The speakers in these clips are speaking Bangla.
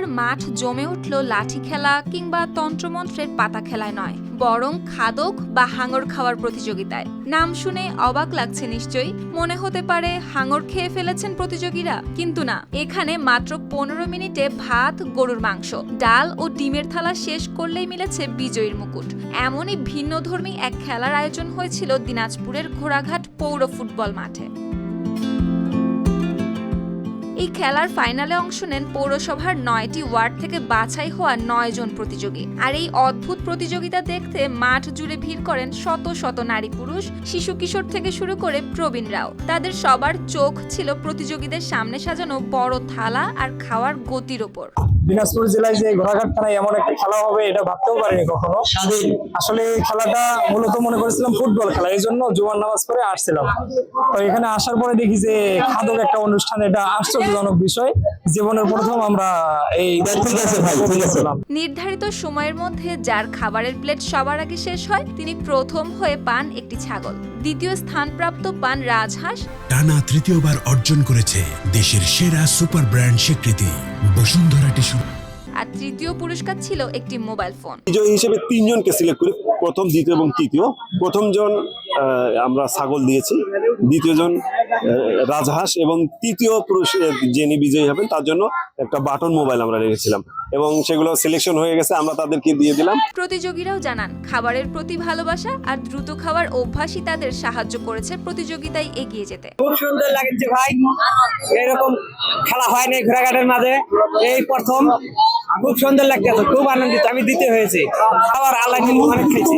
এবার মাঠ জমে উঠল লাঠি খেলা কিংবা তন্ত্রমন্ত্রের পাতা খেলায় নয়, বরং খাদক বা হাঙর খাওয়ার প্রতিযোগিতায়। নাম শুনে অবাক লাগছে নিশ্চয়ই। মনে হতে পারে হাঙর খেয়ে ফেলেছেন প্রতিযোগীরা। কিন্তু না, এখানে মাত্র পনেরো মিনিটে ভাত, গরুর মাংস, ডাল ও ডিমের থালা শেষ করলেই মিলেছে বিজয়ীর মুকুট। এমনই ভিন্নধর্মী এক খেলার আয়োজন হয়েছিল দিনাজপুরের ঘোড়াঘাট পৌর ফুটবল মাঠে। এই খেলার ফাইনালে অংশ নেন পৌরসভার নয়টি ওয়ার্ড থেকে বাছাই হওয়া নয় জন প্রতিযোগী। আর এই অদ্ভুত প্রতিযোগিতা দেখতে মাঠ জুড়ে ভিড় করেন শত শত নারী পুরুষ, শিশু কিশোর থেকে শুরু করে প্রবীণরাও তাদের সবার চোখ ছিল প্রতিযোগীদের সামনে সাজানো বড় থালা আর খাওয়ার গতির ওপর। দিনাজপুর জেলায় যে ঘোড়াঘাট থানায় এমন একটা খেলা হবে, এটা ভাবতেও পারিনি কখনো। আসলে এই খেলাটা মূলত মনে করেছিলাম ফুটবল খেলা, এই জন্য জুমার নামাজ পড়ে আসছিলাম। তো এখানে আসার পরে দেখি যে খাদক একটা অনুষ্ঠান, এটা আশ্চর্যজনক বিষয়। জীবনের প্রথম আমরা এই ঠিক আছে ভাই, ঠিক আছে। নির্ধারিত সময়ের মধ্যে যার খাবারের প্লেট সবার আগে শেষ হয় তিনি প্রথম হয়ে পান একটি ছাগল। দ্বিতীয় স্থানপ্রাপ্ত পান রাজহাঁস। টানা তৃতীয়বার অর্জন করেছে দেশের সেরা সুপার ব্র্যান্ড স্বীকৃতি বসুন্ধরা টিস্যু। আর তৃতীয় পুরস্কার ছিল একটি মোবাইল ফোন। বিজয়ী হিসেবে তিনজনকে সিলেক্ট করি প্রথম দ্বিতীয় এবং তৃতীয়। প্রথম জন আহ, আমরা ছাগল দিয়েছি দ্বিতীয় জন আহ, রাজহাঁস এবং তৃতীয় পুরুষ যিনি বিজয়ী হবেন তার জন্য একটা বাটন মোবাইল আমরা রেখেছিলাম। এবং সেগুলো সিলেকশন হয়ে গেছে আমরা তাদেরকে দিয়ে দিলাম। প্রতিযোগীরাও জানান খাবারের প্রতি ভালোবাসা আর দ্রুত খাওয়ার অভ্যাসই তাদের সাহায্য করেছে প্রতিযোগিতায় এগিয়ে যেতে। খুব সুন্দর লাগছে ভাই। এরকম খেলা হয় নাই ঘোড়াঘাটের মাঝে। এই প্রথম খুব সুন্দর লাগতেছে খুব আনন্দিত আমি দিতে হয়েছে। খাবার আল্লাহ কিন্তু অনেক খাইছি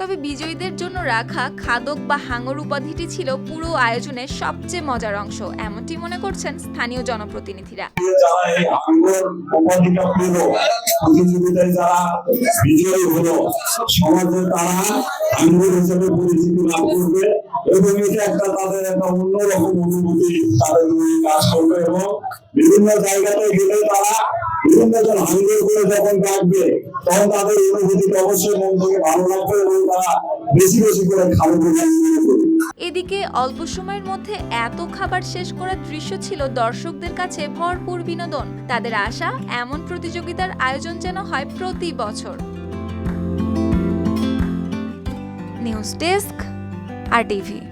তবে বিজয়ীদের জন্য রাখা খাদক বা হাঙর উপাধিটি ছিল পুরো আয়োজনের সবচেয়ে মজার অংশ এমনটি মনে করছেন স্থানীয় জনপ্রতিনিধিরা। যারা এই আঙ্গুর উপাধিটা পেল প্রতিযোগিতায় যারা বিজয়ী হলো সমাজে তারা আঙ্গুর হিসেবে পরিচিতি লাভ করবে এবং এটা একটা তাদের একটা অন্যরকম অনুভূতি তাদের কাজ করবে এবং বিভিন্ন জায়গাতে গেলে তারা এদিকে অল্প সময়ের মধ্যে এত খাবার শেষ করার দৃশ্য ছিল দর্শকদের কাছে ভরপুর বিনোদন। তাদের আশা, এমন প্রতিযোগিতার আয়োজন যেন হয় প্রতি বছর। News desk, R TV.